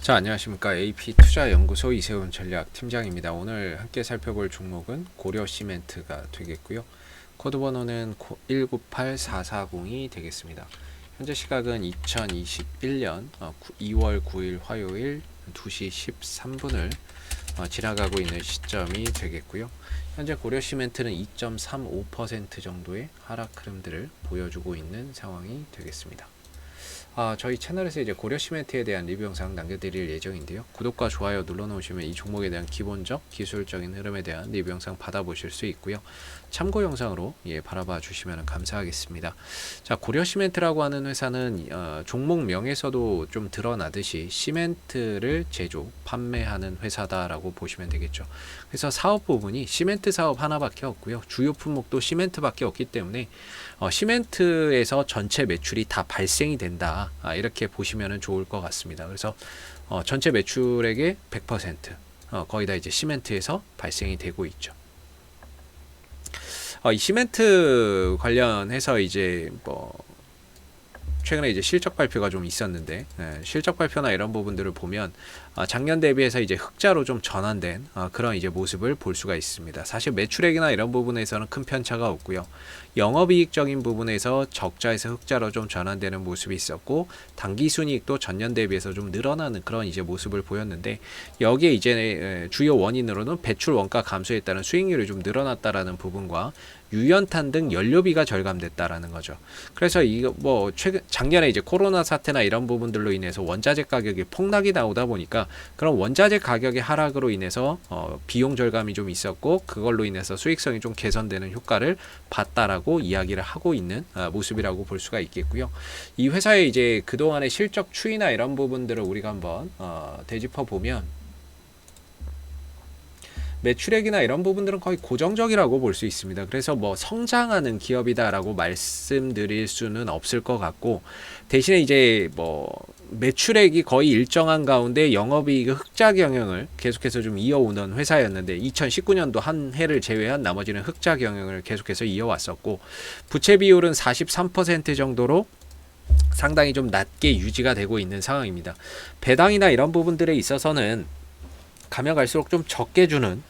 자 안녕하십니까 AP 투자연구소 이세훈 전략 팀장입니다. 오늘 함께 살펴볼 종목은 고려 시멘트가 되겠고요. 코드 번호는 198440이 되겠습니다. 현재 시각은 2021년 2월 9일 화요일 2시 13분을 어, 지나가고 있는 시점이 되겠고요. 현재 고려 시멘트는 2.35% 정도의 하락 흐름들을 보여주고 있는 상황이 되겠습니다. 아, 저희 채널에서 이제 고려 시멘트에 대한 리뷰 영상 남겨드릴 예정인데요. 구독과 좋아요 눌러놓으시면 이 종목에 대한 기본적 기술적인 흐름에 대한 리뷰 영상 받아보실 수 있고요. 참고 영상으로 예, 바라봐 주시면 감사하겠습니다. 자, 고려 시멘트라고 하는 회사는 어, 종목명에서도 좀 드러나듯이 시멘트를 제조, 판매하는 회사다라고 보시면 되겠죠. 그래서 사업 부분이 시멘트 사업 하나밖에 없고요. 주요 품목도 시멘트밖에 없기 때문에 어, 시멘트에서 전체 매출이 다 발생이 된다. 아, 이렇게 보시면 좋을 것 같습니다. 그래서 어, 전체 매출액의 100% 어, 거의 다 이제 시멘트에서 발생이 되고 있죠. 어, 이 시멘트 관련해서 이제 뭐 최근에 이제 실적 발표가 좀 있었는데 예, 실적 발표나 이런 부분들을 보면 아, 작년 대비해서 이제 흑자로 좀 전환된 아, 그런 이제 모습을 볼 수가 있습니다. 사실 매출액이나 이런 부분에서는 큰 편차가 없고요. 영업이익적인 부분에서 적자에서 흑자로 좀 전환되는 모습이 있었고 당기순이익도 전년 대비해서 좀 늘어나는 그런 이제 모습을 보였는데 여기에 이제 에, 주요 원인으로는 배출 원가 감소에 따른 수익률이 좀 늘어났다라는 부분과 유연탄 등 연료비가 절감됐다라는 거죠. 그래서 이거 뭐 최근 작년에 이제 코로나 사태나 이런 부분들로 인해서 원자재 가격이 폭락이 나오다 보니까 그런 원자재 가격의 하락으로 인해서 어, 비용 절감이 좀 있었고 그걸로 인해서 수익성이 좀 개선되는 효과를 봤다라고 이야기를 하고 있는 어, 모습이라고 볼 수가 있겠고요. 이 회사의 이제 그동안의 실적 추이나 이런 부분들을 우리가 한번 어, 되짚어 보면 매출액이나 이런 부분들은 거의 고정적이라고 볼 수 있습니다. 그래서 뭐 성장하는 기업이다라고 말씀드릴 수는 없을 것 같고 대신에 이제 뭐 매출액이 거의 일정한 가운데 영업이익 흑자 경영을 계속해서 좀 이어오는 회사였는데 2019년도 한 해를 제외한 나머지는 흑자 경영을 계속해서 이어왔었고 부채 비율은 43% 정도로 상당히 좀 낮게 유지가 되고 있는 상황입니다. 배당이나 이런 부분들에 있어서는 가면 갈수록 좀 적게 주는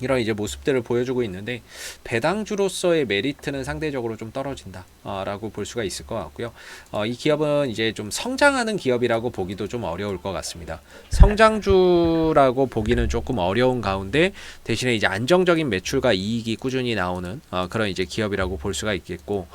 이런 이제 모습들을 보여주고 있는데 배당주로서의 메리트는 상대적으로 좀 떨어진다라고 볼 수가 있을 것 같고요. 어, 이 기업은 이제 좀 성장하는 기업이라고 보기도 좀 어려울 것 같습니다. 성장주라고 보기는 조금 어려운 가운데 대신에 이제 안정적인 매출과 이익이 꾸준히 나오는 어, 그런 이제 기업이라고 볼 수가 있겠고.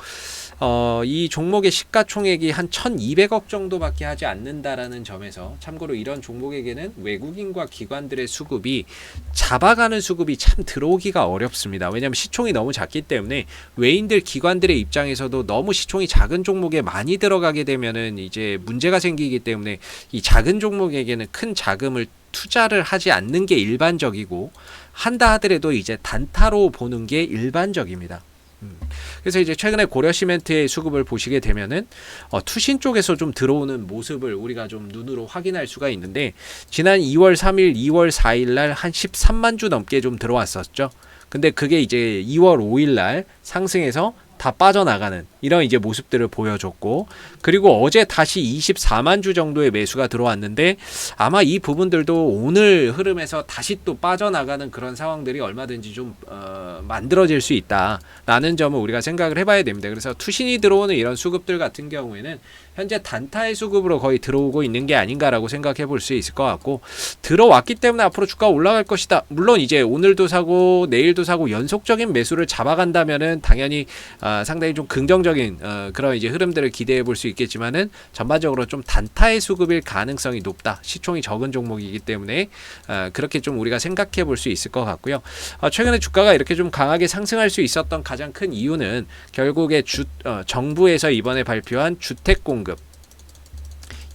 어, 이 종목의 시가총액이 한 1,200억 정도밖에 하지 않는다라는 점에서 참고로 이런 종목에게는 외국인과 기관들의 수급이 잡아가는 수급이 참 들어오기가 어렵습니다. 왜냐하면 시총이 너무 작기 때문에 외인들 기관들의 입장에서도 너무 시총이 작은 종목에 많이 들어가게 되면은 이제 문제가 생기기 때문에 이 작은 종목에게는 큰 자금을 투자를 하지 않는 게 일반적이고 한다 하더라도 이제 단타로 보는 게 일반적입니다. 음. 그래서 이제 최근에 고려 시멘트의 수급을 보시게 되면은 어, 투신 쪽에서 좀 들어오는 모습을 우리가 좀 눈으로 확인할 수가 있는데 지난 2월 3일, 2월 4일 날 한 13만 주 넘게 좀 들어왔었죠. 근데 그게 이제 2월 5일 날 상승해서 다 빠져나가는 이런 이제 모습들을 보여줬고 그리고 어제 다시 24만 주 정도의 매수가 들어왔는데 아마 이 부분들도 오늘 흐름에서 다시 또 빠져나가는 그런 상황들이 얼마든지 좀 어, 만들어질 수 있다라는 점을 우리가 생각을 해봐야 됩니다. 그래서 투신이 들어오는 이런 수급들 같은 경우에는 현재 단타의 수급으로 거의 들어오고 있는 게 아닌가라고 생각해 볼 수 있을 것 같고 들어왔기 때문에 앞으로 주가 올라갈 것이다. 물론 이제 오늘도 사고 내일도 사고 연속적인 매수를 잡아간다면은 당연히 아, 상당히 좀 긍정적인 어, 그런 이제 흐름들을 기대해 볼 수 있겠지만은 전반적으로 좀 단타의 수급일 가능성이 높다. 시총이 적은 종목이기 때문에 어, 그렇게 좀 우리가 생각해 볼 수 있을 것 같고요. 어, 최근에 주가가 이렇게 좀 강하게 상승할 수 있었던 가장 큰 이유는 결국에 주 어, 정부에서 이번에 발표한 주택 공급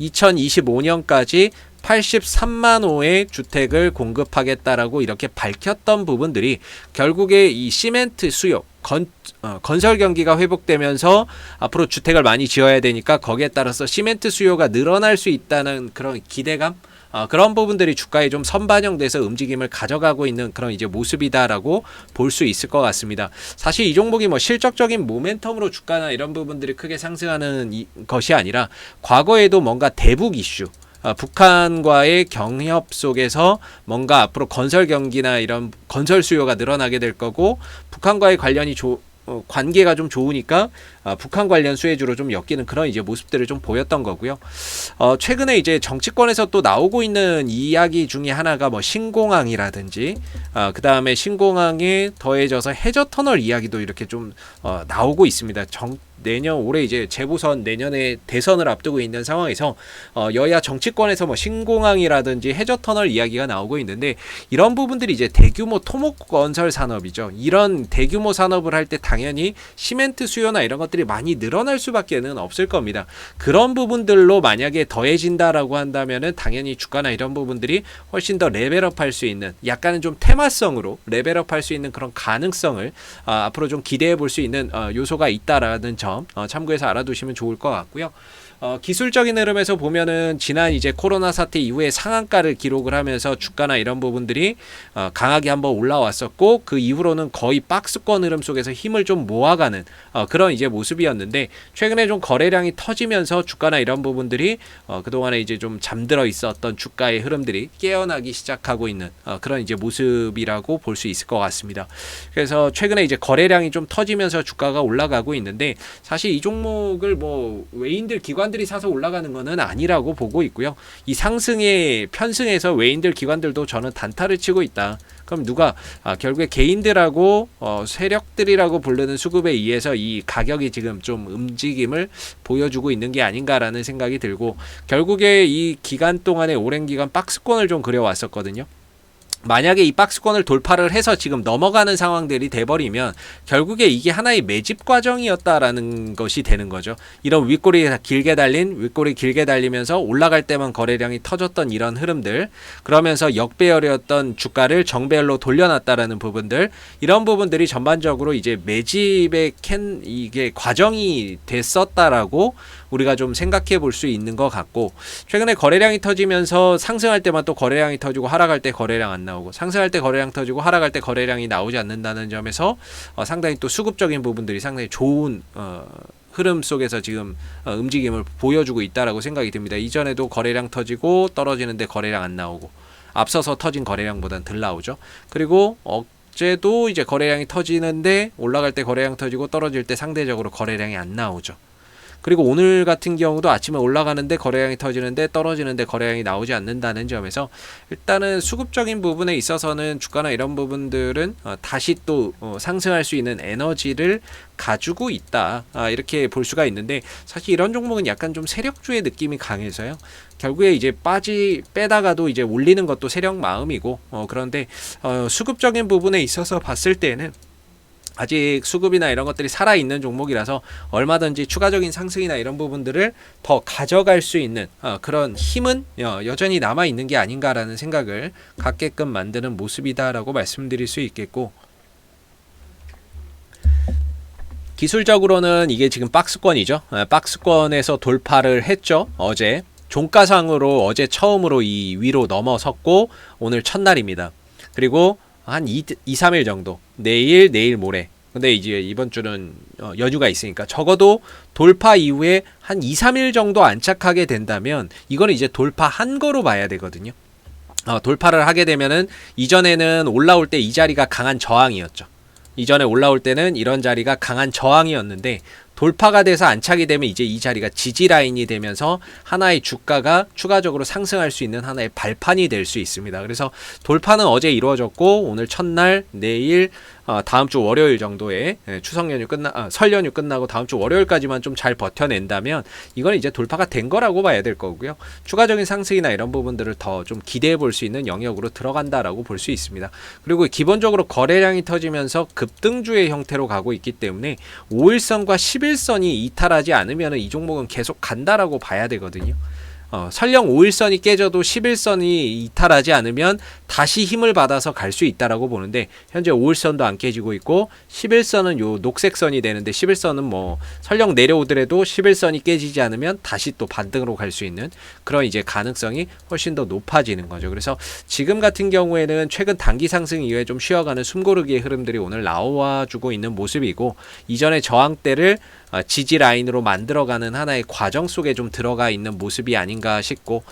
2025년까지 83만 호의 주택을 공급하겠다라고 이렇게 밝혔던 부분들이 결국에 이 시멘트 수요 건, 어, 건설 경기가 회복되면서 앞으로 주택을 많이 지어야 되니까 거기에 따라서 시멘트 수요가 늘어날 수 있다는 그런 기대감 어, 그런 부분들이 주가에 좀 선반영돼서 움직임을 가져가고 있는 그런 이제 모습이다라고 볼 수 있을 것 같습니다. 사실 이 종목이 뭐 실적적인 모멘텀으로 주가나 이런 부분들이 크게 상승하는 이, 것이 아니라 과거에도 뭔가 대북 이슈 아, 북한과의 경협 속에서 뭔가 앞으로 건설 경기나 이런 건설 수요가 늘어나게 될 거고 북한과의 관련이 조, 어, 관계가 좀 좋으니까 아, 북한 관련 수혜주로 좀 엮이는 그런 이제 모습들을 좀 보였던 거고요. 어, 최근에 이제 정치권에서 또 나오고 있는 이야기 중에 하나가 뭐 신공항이라든지 아, 그 다음에 신공항에 더해져서 해저 터널 이야기도 이렇게 좀 어, 나오고 있습니다. 정, 내년 올해 이제 재보선 내년에 대선을 앞두고 있는 상황에서 어, 여야 정치권에서 뭐 신공항이라든지 해저 터널 이야기가 나오고 있는데 이런 부분들이 이제 대규모 토목 건설 산업이죠. 이런 대규모 산업을 할 때 당연히 시멘트 수요나 이런 것 들이 많이 늘어날 수밖에는 없을 겁니다. 그런 부분들로 만약에 더해진다라고 한다면은 당연히 주가나 이런 부분들이 훨씬 더 레벨업할 수 있는 약간은 좀 테마성으로 레벨업할 수 있는 그런 가능성을 아, 앞으로 좀 기대해 볼 수 있는 어, 요소가 있다라는 점 어, 참고해서 알아두시면 좋을 것 같고요. 어, 기술적인 흐름에서 보면은 지난 이제 코로나 사태 이후에 상한가를 기록을 하면서 주가나 이런 부분들이 어, 강하게 한번 올라왔었고 그 이후로는 거의 박스권 흐름 속에서 힘을 좀 모아가는 어, 그런 이제 모습이었는데 최근에 좀 거래량이 터지면서 주가나 이런 부분들이 어, 그동안에 이제 좀 잠들어 있었던 주가의 흐름들이 깨어나기 시작하고 있는 어, 그런 이제 모습이라고 볼 수 있을 것 같습니다. 그래서 최근에 이제 거래량이 좀 터지면서 주가가 올라가고 있는데 사실 이 종목을 뭐 외인들 기관 들이 사서 올라가는 거는 아니라고 보고 있고요. 이 상승의 편승에서 외인들 기관들도 저는 단타를 치고 있다. 그럼 누가 아, 결국에 개인들하고 어, 세력들이라고 부르는 수급에 의해서 이 가격이 지금 좀 움직임을 보여주고 있는 게 아닌가라는 생각이 들고 결국에 이 기간 동안에 오랜 기간 박스권을 좀 그려왔었거든요. 만약에 이 박스권을 돌파를 해서 지금 넘어가는 상황들이 돼버리면 결국에 이게 하나의 매집 과정이었다라는 것이 되는 거죠. 이런 윗꼬리 길게 달린 윗꼬리 길게 달리면서 올라갈 때만 거래량이 터졌던 이런 흐름들 그러면서 역배열이었던 주가를 정배열로 돌려놨다라는 부분들 이런 부분들이 전반적으로 이제 매집의 캔 이게 과정이 됐었다라고 우리가 좀 생각해 볼 수 있는 것 같고 최근에 거래량이 터지면서 상승할 때만 또 거래량이 터지고 하락할 때 거래량 안 나오고 상승할 때 거래량 터지고 하락할 때 거래량이 나오지 않는다는 점에서 어, 상당히 또 수급적인 부분들이 상당히 좋은 어, 흐름 속에서 지금 어, 움직임을 보여주고 있다라고 생각이 듭니다. 이전에도 거래량 터지고 떨어지는데 거래량 안 나오고 앞서서 터진 거래량보다는 덜 나오죠. 그리고 어제도 이제 거래량이 터지는데 올라갈 때 거래량 터지고 떨어질 때 상대적으로 거래량이 안 나오죠. 그리고 오늘 같은 경우도 아침에 올라가는데 거래량이 터지는데 떨어지는데 거래량이 나오지 않는다는 점에서 일단은 수급적인 부분에 있어서는 주가나 이런 부분들은 어, 다시 또 어, 상승할 수 있는 에너지를 가지고 있다 아, 이렇게 볼 수가 있는데 사실 이런 종목은 약간 좀 세력주의 느낌이 강해서요. 결국에 이제 빠지 빼다가도 이제 올리는 것도 세력 마음이고 어, 그런데 어, 수급적인 부분에 있어서 봤을 때는 아직 수급이나 이런 것들이 살아 있는 종목이라서 얼마든지 추가적인 상승이나 이런 부분들을 더 가져갈 수 있는 어, 그런 힘은 어, 여전히 남아 있는 게 아닌가라는 생각을 갖게끔 만드는 모습이다라고 말씀드릴 수 있겠고 기술적으로는 이게 지금 박스권이죠. 아, 박스권에서 돌파를 했죠. 어제 종가상으로 어제 처음으로 이 위로 넘어섰고 오늘 첫날입니다. 그리고 한 2, 2 3일 정도 내일 내일 모레 근데 이제 이번 주는 어, 연휴가 있으니까 적어도 돌파 이후에 한 2, 3일 정도 안착하게 된다면 이거는 이제 돌파한 거로 봐야 되거든요. 어, 돌파를 하게 되면은 이전에는 올라올 때 이 자리가 강한 저항이었죠. 이전에 올라올 때는 이런 자리가 강한 저항이었는데 돌파가 돼서 안착이 되면 이제 이 자리가 지지 라인이 되면서 하나의 주가가 추가적으로 상승할 수 있는 하나의 발판이 될 수 있습니다. 그래서 돌파는 어제 이루어졌고 오늘 첫날 내일 어, 다음 주 월요일 정도에 예, 추석 연휴 끝나 아, 설 연휴 끝나고 다음 주 월요일까지만 좀 잘 버텨낸다면 이건 이제 돌파가 된 거라고 봐야 될 거고요. 추가적인 상승이나 이런 부분들을 더 좀 기대해 볼 수 있는 영역으로 들어간다라고 볼 수 있습니다. 그리고 기본적으로 거래량이 터지면서 급등주의 형태로 가고 있기 때문에 5일선과 11선이 이탈하지 않으면 이 종목은 계속 간다라고 봐야 되거든요. 어, 설령 5일선이 깨져도 11선이 이탈하지 않으면 다시 힘을 받아서 갈 수 있다라고 보는데 현재 5일선도 안 깨지고 있고 11선은 요 녹색 선이 되는데 11선은 뭐 설령 내려오더라도 11선이 깨지지 않으면 다시 또 반등으로 갈 수 있는 그런 이제 가능성이 훨씬 더 높아지는 거죠. 그래서 지금 같은 경우에는 최근 단기 상승 이후에 좀 쉬어가는 숨고르기의 흐름들이 오늘 나와 주고 있는 모습이고 이전에 저항대를 어, 지지 라인으로 만들어가는 하나의 과정 속에 좀 들어가 있는 모습이 아닌가 싶고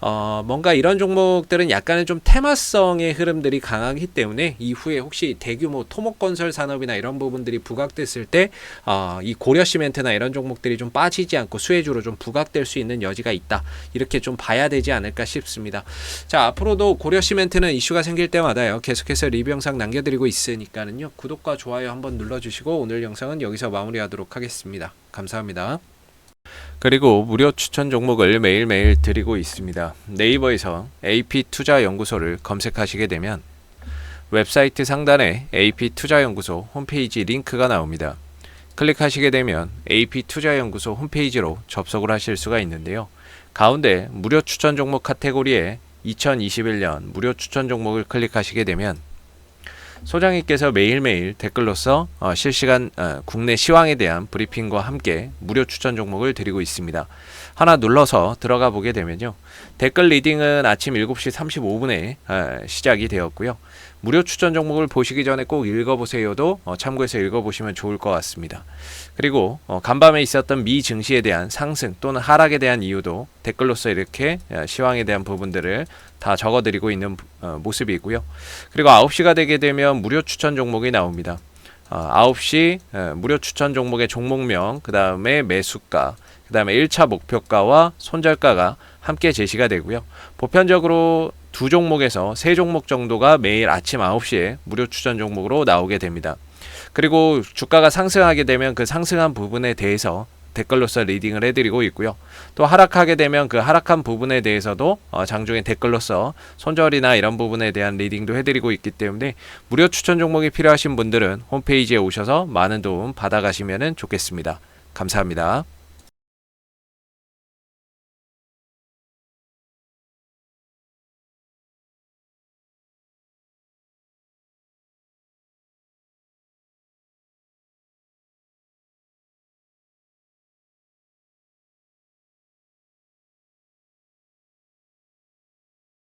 어, 뭔가 이런 종목들은 약간은 좀 테마 성의 흐름들이 강하기 때문에 이후에 혹시 대규모 토목 건설 산업이나 이런 부분들이 부각됐을 때 어, 이 고려 시멘트나 이런 종목들이 좀 빠지지 않고 수혜주로 좀 부각될 수 있는 여지가 있다 이렇게 좀 봐야 되지 않을까 싶습니다. 자 앞으로도 고려 시멘트는 이슈가 생길 때마다요 계속해서 리뷰 영상 남겨드리고 있으니까는요 구독과 좋아요 한번 눌러주시고 오늘 영상은 여기서 마무리하도록 하겠습니다. 감사합니다. 그리고 무료 추천 종목을 매일매일 드리고 있습니다. 네이버에서 AP 투자 연구소를 검색하시게 되면 웹사이트 상단에 AP 투자 연구소 홈페이지 링크가 나옵니다. 클릭하시게 되면 AP 투자 연구소 홈페이지로 접속을 하실 수가 있는데요. 가운데 무료 추천 종목 카테고리에 2021년 무료 추천 종목을 클릭하시게 되면 소장님께서 매일매일 댓글로서 어, 실시간 어, 국내 시황에 대한 브리핑과 함께 무료 추천 종목을 드리고 있습니다. 하나 눌러서 들어가 보게 되면요. 댓글 리딩은 아침 7시 35분에 어, 시작이 되었고요. 무료 추천 종목을 보시기 전에 꼭 읽어보세요도 어, 참고해서 읽어보시면 좋을 것 같습니다. 그리고 어, 간밤에 있었던 미 증시에 대한 상승 또는 하락에 대한 이유도 댓글로서 이렇게 어, 시황에 대한 부분들을 다 적어드리고 있는 어, 모습이고요. 그리고 9시가 되게 되면 무료 추천 종목이 나옵니다. 어, 9시 어, 무료 추천 종목의 종목명, 그 다음에 매수가, 그 다음에 1차 목표가와 손절가가 함께 제시가 되고요. 보편적으로 두 종목에서 세 종목 정도가 매일 아침 9시에 무료 추천 종목으로 나오게 됩니다. 그리고 주가가 상승하게 되면 그 상승한 부분에 대해서 댓글로서 리딩을 해드리고 있고요. 또 하락하게 되면 그 하락한 부분에 대해서도 어, 장중에 댓글로서 손절이나 이런 부분에 대한 리딩도 해드리고 있기 때문에 무료 추천 종목이 필요하신 분들은 홈페이지에 오셔서 많은 도움 받아가시면 좋겠습니다. 감사합니다.